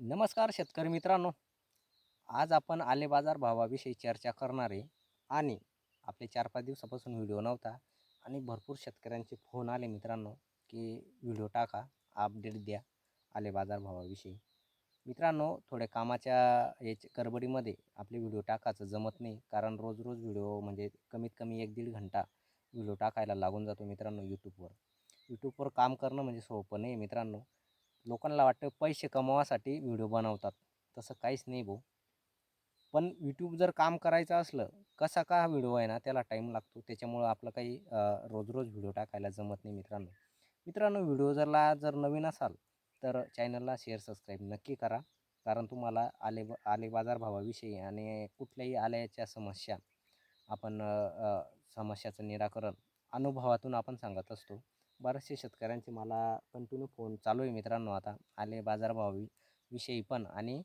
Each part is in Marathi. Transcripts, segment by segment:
नमस्कार शेतकरी मित्रांनो. आज आपण आले बाजार भावाविषयी चर्चा करणार आहे आणि आपले चार पाच दिवसापासून व्हिडिओ नव्हता आणि भरपूर शेतकऱ्यांचे फोन आले मित्रांनो की व्हिडिओ टाका अपडेट द्या आले बाजार भावाविषयी. मित्रांनो थोड्या कामाच्या याच्या गडबडीमध्ये आपले व्हिडिओ टाकायचं जमत नाही कारण रोज रोज व्हिडिओ म्हणजे कमीत कमी एक दीड घंटा व्हिडिओ टाकायला लागून जातो मित्रांनो यूट्यूबवर यूट्यूबवर काम करणं म्हणजे सोपं नाही मित्रांनो. लोकांना वाटतं पैसे कमवासाठी व्हिडिओ बनवतात. तसं काहीच नाही भाऊ. पण यूट्यूब जर काम करायचं असलं कसा का हा व्हिडिओ आहे ना त्याला टाईम लागतो. त्याच्यामुळं आपलं काही रोज रोज व्हिडिओ टाकायला जमत नाही मित्रांनो. मित्रांनो व्हिडिओ जरला जर नवीन असाल तर चॅनलला शेअर सबस्क्राईब नक्की करा. कारण तुम्हाला आले आले बाजारभावाविषयी आणि कुठल्याही आल्याच्या समस्या आपण समस्याचं निराकरण अनुभवातून आपण सांगत असतो. बऱ्याचशे शेतकऱ्यांचे मला कंटिन्यू फोन चालू आहे मित्रांनो आता. आले बाजारभावी विषयी पण आणि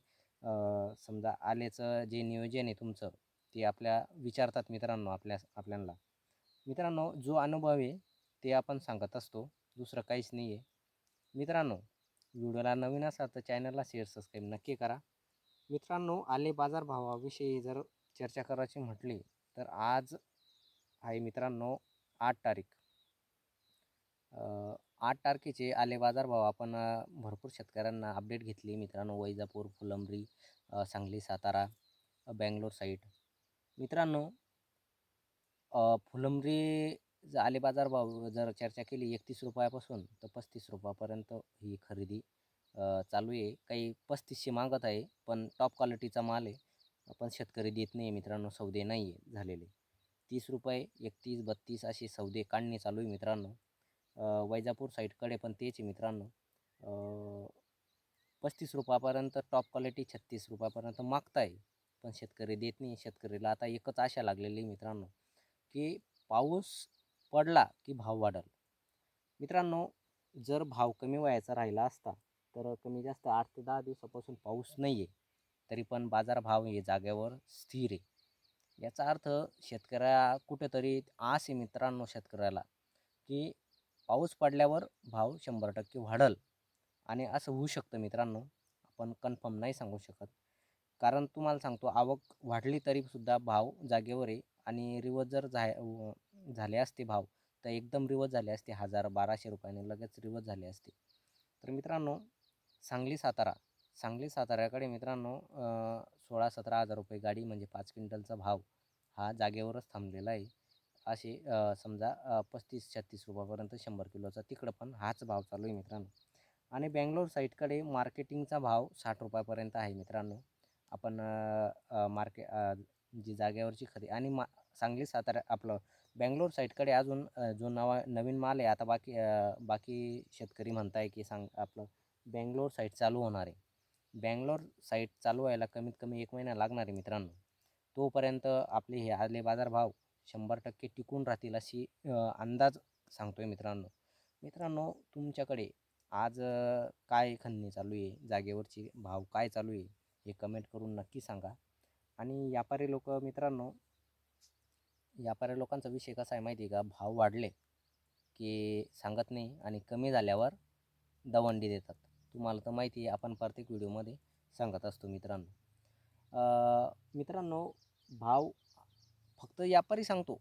समजा आलेचं जे नियोजन आहे तुमचं ते आपल्या विचारतात मित्रांनो आपल्या आपल्याला. मित्रांनो जो अनुभव आहे ते आपण सांगत असतो दुसरं काहीच नाही आहे मित्रांनो व्हिडिओला नवीन असाल तर चॅनलला शेअर सबस्क्राईब नक्की करा. मित्रांनो आले बाजारभावाविषयी जर चर्चा करायची म्हटली तर आज आहे मित्रांनो आठ तारीख. आठ तारखेचे आले बाजारभाव. आपण भरपूर शेतकऱ्यांना अपडेट घेतली. मित्रांनो वैजापूर फुलंब्री सांगली सातारा बँगलोर साईड मित्रांनो फुलंब्री ज आले बाजारभाव जर चर्चा केली एकतीस रुपयापासून तर पस्तीस रुपयापर्यंत ही खरेदी चालू आहे. काही पस्तीसशे मागत आहे पण टॉप क्वालिटीचा माल आहे. पण शेतकरी देत नाही मित्रांनो सौदे नाही आहे झालेले. तीस रुपये एकतीस बत्तीस असे सौदे काढणे चालू आहे मित्रांनो. वैजापूर साईडकडे पण तेच आहे मित्रांनो. पस्तीस रुपयापर्यंत टॉप क्वालिटी छत्तीस रुपयापर्यंत मागताय. पण शेतकरी देत नाही शेतकरीला आता एकच आशा लागलेली मित्रांनो की पाऊस पडला की भाव वाढल. मित्रांनो जर भाव कमी व्हायचा राहिला असता तर कमी जास्त आठ ते दहा दिवसापासून पाऊस नाही आहे तरी पण बाजारभाव हे जागेवर स्थिर आहे. याचा अर्थ शेतकऱ्या कुठेतरी आस आहे मित्रांनो शेतकऱ्याला की पाऊस पडल्यावर भाव शंभर टक्के वाढल आणि असं होऊ शकतं मित्रांनो. आपण कन्फर्म नाही सांगू शकत. कारण तुम्हाला सांगतो आवक वाढली तरीसुद्धा भाव जागेवर आहे आणि रिवर्स जर झा झाले असते भाव तर एकदम रिवर्स झाले असते. हजार बाराशे रुपयाने लगेच रिवर्स झाले असते. तर मित्रांनो सांगली सातारा सांगली साताऱ्याकडे मित्रांनो सोळा सतरा हजार रुपये गाडी म्हणजे पाच क्विंटलचा भाव हा जागेवरच थांबलेला आहे. असे समजा पस्तीस छत्तीस रुपयापर्यंत शंभर किलोचा तिकडं पण हाच भाव चालू आहे मित्रांनो. आणि बँगलोर साईडकडे मार्केटिंगचा भाव साठ रुपयापर्यंत आहे मित्रांनो. आपण मार्के जी जागेवरची खरेदी आणि मा सांगली सातारा आपलं बँगलोर साईडकडे अजून जो नवा नवीन माल आहे आता बाकी बाकी शेतकरी म्हणताय की सांग आपलं बँगलोर साईड चालू होणार आहे. बँगलोर साईड चालू व्हायला कमीत कमी एक महिना लागणार आहे मित्रांनो. तोपर्यंत आपले हे आले बाजारभाव शंभर टक्के टिकून राहतील अशी अंदाज अंदाज सांगतोय मित्रांनो. मित्रांनो तुमच्याकडे आज काय खंदणी चालू आहे? जागेवरची भाव काय चालू आहे? हे कमेंट करून नक्की सांगा. आणि व्यापारी लोक मित्रांनो व्यापारी लोकांचा विषय कसा आहे माहिती आहे का? भाव वाढले की सांगत नाही आणि कमी झाल्यावर दवंडी देतात. तुम्हाला तर माहिती आहे आपण प्रत्येक व्हिडिओमध्ये सांगत असतो मित्रांनो. मित्रांनो भाव फक्त व्यापारी सांगतो.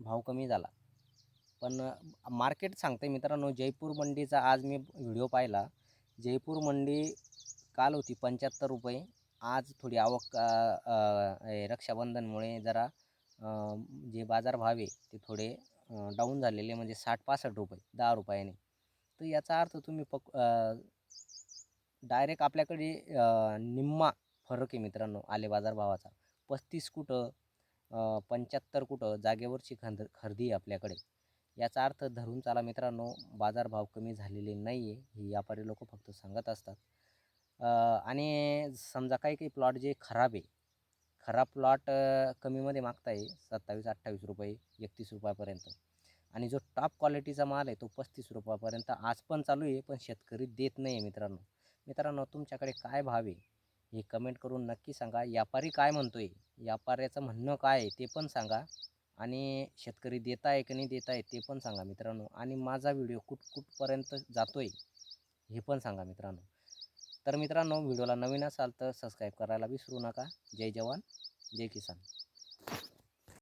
भाव कमी झाला. पण मार्केट सांगते मित्रांनो जयपूर मंडीचा आज मी व्हिडिओ पाहिला. जयपूर मंडी काल होती पंच्याहत्तर रुपये. आज थोडी आवक रक्षाबंधनमुळे जरा जे बाजारभाव आहे ते थोडे डाऊन झालेले म्हणजे साठ पासष्ट रुपये दहा रुपयाने. तर याचा अर्थ तुम्ही पक डायरेक्ट आपल्याकडे निम्मा फरक आहे मित्रांनो आले बाजारभावाचा. पस्तीस कुठं पंच्याहत्तर कुठं जागेवरची खंद खरेदी आहे आपल्याकडे. याचा अर्थ धरून चाला मित्रांनो बाजारभाव कमी झालेले नाही आहे ही व्यापारी लोक फक्त सांगत असतात. आणि समजा काही काही प्लॉट जे खराब आहे खराब प्लॉट कमीमध्ये मागताय सत्तावीस अठ्ठावीस रुपये एकतीस रुपयापर्यंत. आणि जो टॉप क्वालिटीचा माल आहे तो पस्तीस रुपयापर्यंत आज पण चालू आहे पण शेतकरी देत नाही आहे मित्रांनो. मित्रांनो तुमच्याकडे काय भाव आहे हे कमेंट करून नक्की सांगा. व्यापारी काय म्हणतो आहे व्यापाऱ्याचं म्हणणं काय आहे ते पण सांगा आणि शेतकरी देत आहे की नाही देत आहे ते पण सांगा मित्रांनो. आणि माझा व्हिडिओ कुठ कुठपर्यंत जातो आहे हे पण सांगा मित्रांनो. तर मित्रांनो व्हिडिओला नवीन असाल तर सबस्क्राईब करायला विसरू नका. जय जवान जय किसान.